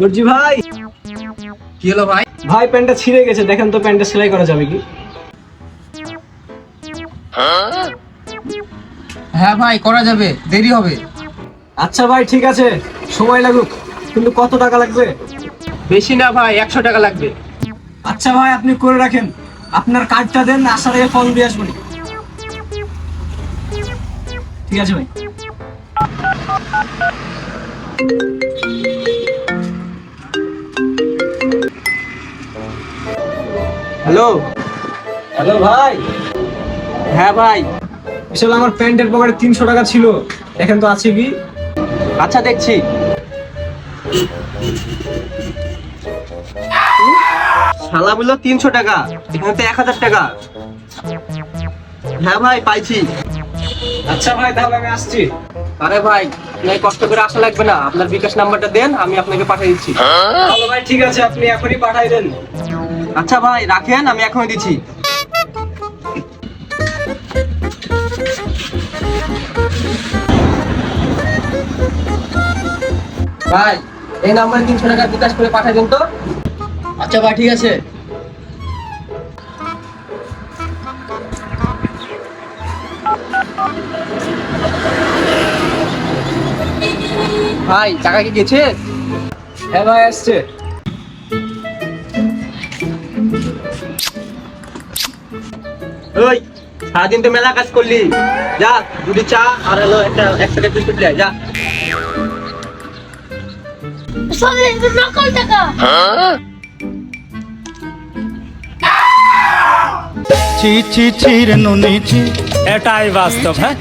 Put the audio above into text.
দর্জি ভাই। কি হলো ভাই? ভাই প্যান্টটা ছিঁড়ে গেছে। দেখেন তো প্যান্টটা সেলাই করা যাবে কি? হ্যাঁ ভাই করা যাবে। দেরি হবে। আচ্ছা ভাই ঠিক আছে। সময় লাগুক। কিন্তু কত টাকা লাগবে? বেশি না ভাই একশো টাকা লাগবে। আচ্ছা ভাই আপনি করে রাখেন। আপনার কার্ডটা দেন আসার আগে ফোন দিয়ে আসবেন। ঠিক আছে ভাই। হ্যালো? হ্যালো ভাই। হ্যাঁ ভাই। আসলে আমার প্যান্টের পকেটে তিনশো টাকা ছিল। এখন তো আছে কি? আচ্ছা দেখছি। শালা বলল তিনশো টাকা এখানে তো এক হাজার টাকা। হ্যাঁ ভাই পাইছি। আচ্ছা ভাই তাহলে আমি আসছি। আরে ভাই আপনাকে কষ্ট করে আসা লাগবে না। আপনার বিকাশ নাম্বারটা দেন আমি আপনাকে পাঠিয়ে দিচ্ছি। তাহলে ভাই ঠিক আছে আপনি এখনই পাঠাই দেন। আচ্ছা ভাই, রাখেন, আমি এখনই দিচ্ছি। ভাই, এই নাম্বারে তিনশো টাকা বিকাশ করে পাঠিয়ে দিন তো। আচ্ছা ভাই, ঠিক আছে। ভাই, টাকা কি গেছে? হ্যাঁ ভাই, আসছে। ওই সারাদিন তো মেলা কাজ করলি। যা দুটি চা আর হলো একটা এক প্যাকেট বিস্কুট লে যা। নকল টাকা। ছি ছি ছি রে নুনি ছি এটাই বাস্তব হ্যাঁ?